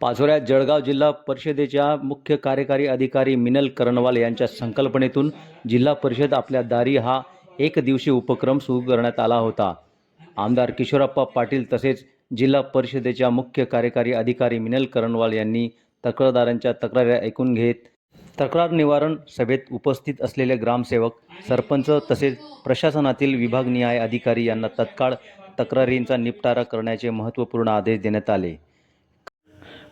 पाचोऱ्यात जळगाव जिल्हा परिषदेच्या मुख्य कार्यकारी अधिकारी मिनल करणवाल यांच्या संकल्पनेतून जिल्हा परिषद आपल्या दारी हा एक दिवशी उपक्रम सुरू करण्यात आला होता. आमदार किशोरप्पा पाटील तसेच जिल्हा परिषदेच्या मुख्य कार्यकारी अधिकारी मिनल करणवाल यांनी तक्रारदारांच्या तक्रारी ऐकून घेत तक्रार निवारण सभेत उपस्थित असलेले ग्रामसेवक सरपंच तसेच प्रशासनातील विभागनिहाय अधिकारी यांना तत्काळ तक्रारींचा निपटारा करण्याचे महत्त्वपूर्ण आदेश देण्यात आले.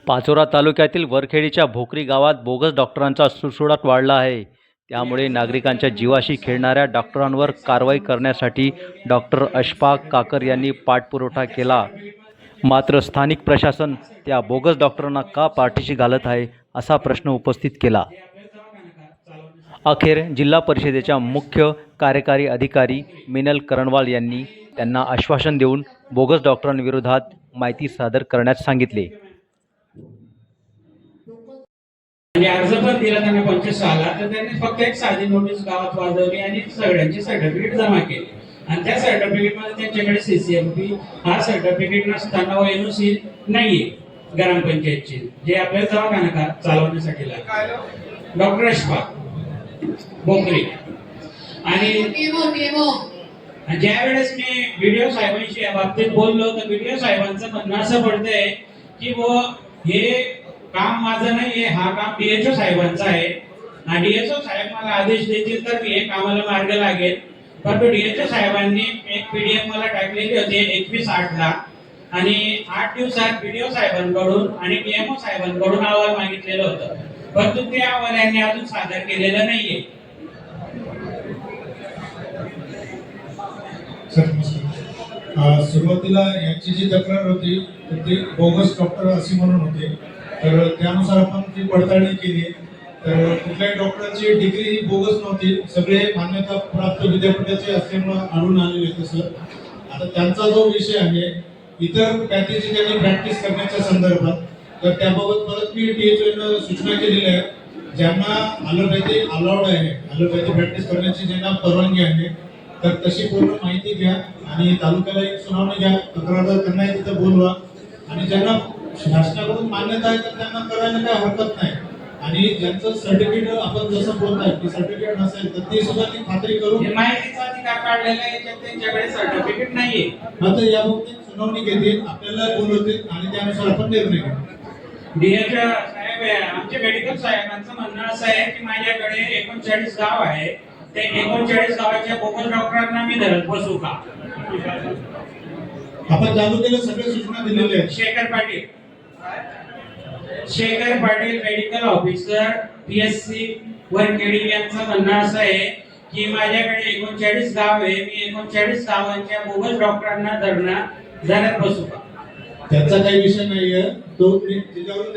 पाचोरा तालुक्यातील वरखेडीच्या भोकरी गावात बोगस डॉक्टरांचा सुळसुळाट वाढला आहे. त्यामुळे नागरिकांच्या जीवाशी खेळणाऱ्या डॉक्टरांवर कारवाई करण्यासाठी डॉक्टर अशफाक काकर यांनी पाठपुरवठा केला. मात्र स्थानिक प्रशासन त्या बोगस डॉक्टरांना का पाठीशी घालत आहे असा प्रश्न उपस्थित केला. अखेर जिल्हा परिषदेच्या मुख्य कार्यकारी अधिकारी मिनल करणवाल यांनी त्यांना आश्वासन देऊन बोगस डॉक्टरांविरोधात माहिती सादर करण्यास सांगितले. आणि अर्ज पण दिला त्यांना पंचवीस साला तर त्यांनी फक्त एक साधी नोटीस गावात वाजवली आणि सगळ्यांचे सर्टिफिकेट जमा केले. आणि त्या सर्टिफिकेटमध्ये त्यांच्याकडे सीसीएमपी हा सर्टिफिकेट नसताना एनओसी नाहीये ग्रामपंचायतची जे आपल्याला दवाखाना का चालवण्यासाठी लागतं. डॉक्टर अशफाक बोकरे. आणि ज्या वेळेस मी व्हिडिओ साहेबांशी या बाबतीत बोललो तर व्हिडिओ साहेबांचं म्हणणं असं पडतंय की व हे काम माझं नाहीये हा काम डीएचओ साहेबांचा आहे. आणि डीएचओ साहेब मला आदेश देतील तर मी हे कामाला मार्ग लागेल. परंतु डीएचओ साहेबांनी एक पीडीएफ मला टाकलेली होती एकवीस आठ ला. आणि आठ दिवसात व्हिडिओ साहेबांकडून आणि डीएमओ साहेबांकडून अहवाल मागितलेलं होतं. परंतु ते अहवाल यांनी अजून सादर केलेलं नाहीये. सुरुवातीला यांची जी तक्रार होती तर ती बोगस डॉक्टर अशी म्हणून होते. तर त्यानुसार आपण ती पडताळणी केली. तर कुठल्याही डॉक्टरांची डिग्री ही बोगस नव्हती. सगळे मान्यता प्राप्त विद्यापीठाचे असल्यामुळे आढळून आलेले होते सर. आता त्यांचा जो विषय आहे इतर पॅथीची त्यांनी प्रॅक्टिस करण्याच्या संदर्भात तर त्याबाबत परत मी टीएचओनं सूचना केलेल्या आहे. ज्यांना अलोपॅथी अलाउड आहे अलोपॅथी प्रॅक्टिस करण्याची ज्यांना परवानगी आहे तर तशी पूर्ण माहिती घ्या आणि तालुक्याला एक सुनावणी घ्या. तक्रारदार त्यांना तिथं बोलवा. आणि ज्यांना शासनाकडून मान्यता आहे तर त्यांना करायला काही हरकत नाही. आणि ज्यांचं सर्टिफिकेट आपण जसं बोलताय की सर्टिफिकेट नसेल तर ती सुद्धा ती खात्री करून माहितीचा अधिकार काढलेला आहे याच्यात त्यांच्याकडे सर्टिफिकेट नाहीये. आता या बाबतीत सुनावणी घेतील आपल्याला बोलवतील आणि त्यानुसार आपण निर्णय घेऊ. डीएचओ साहेब आमचे मेडिकल साहेबांचं म्हणणं असं आहे की माझ्याकडे एकोणचाळीस गाव आहे. ते एकोणचाळीस गावाच्या बोगस डॉक्टरांना मी धरत बसू का? आपण तालुक्याला सगळ्या सूचना दिलेल्या आहेत. Shekhar Patil. Shekhar Patil medical officer PSC Varkhedi यांचं म्हणणं असं आहे की माझ्याकडे एकोणचाळीस गाव आहे. मी एकोणचाळीस गावांच्या बोगस डॉक्टरांना धरणं धरत बसू का? त्यांचा काही विषय नाहीये तो त्याच्यावरून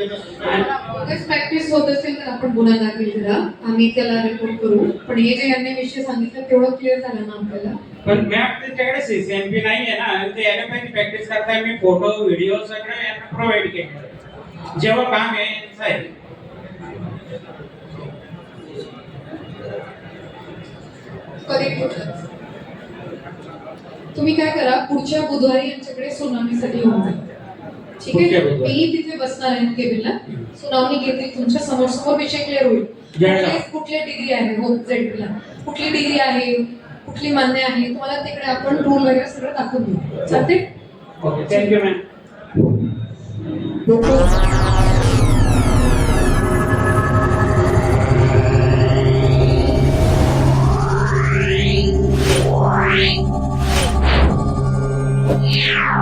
प्रॅक्टिस होत असेल तर आपण गुन्हा दाखल करा आम्ही त्याला रिपोर्ट करू. पण हे जे यांनी विषय सांगितलं तेवढं क्लिअर झालं ना आपल्याला. पण मॅम त्यांच्याकडे सीसीएमपी नाहीये ना. ते ऍलोपॅथी प्रॅक्टिस करताय. मी फोटो व्हिडिओ सगळं यांना प्रोव्हाइड केलं जेव्हा काम आहे आहे. कुठलं तुम्ही काय करा पुढच्या बुधवारी यांच्याकडे सुनावणीसाठी येऊन जा. ठीक आहे. मी तिथे बसणार आहे केबिनला. सुनावणी घेतील तुमच्यासमोर समोर विषय क्लिअर होईल. कुठली- डिग्री आहे? हो झेडपीला कुठली डिग्री आहे? कुठली मान्य आहे तुम्हाला तिकडे आपण रूल वगैरे सगळं दाखवून देऊ. चालते ओके थँक्यू मॅम Yeah.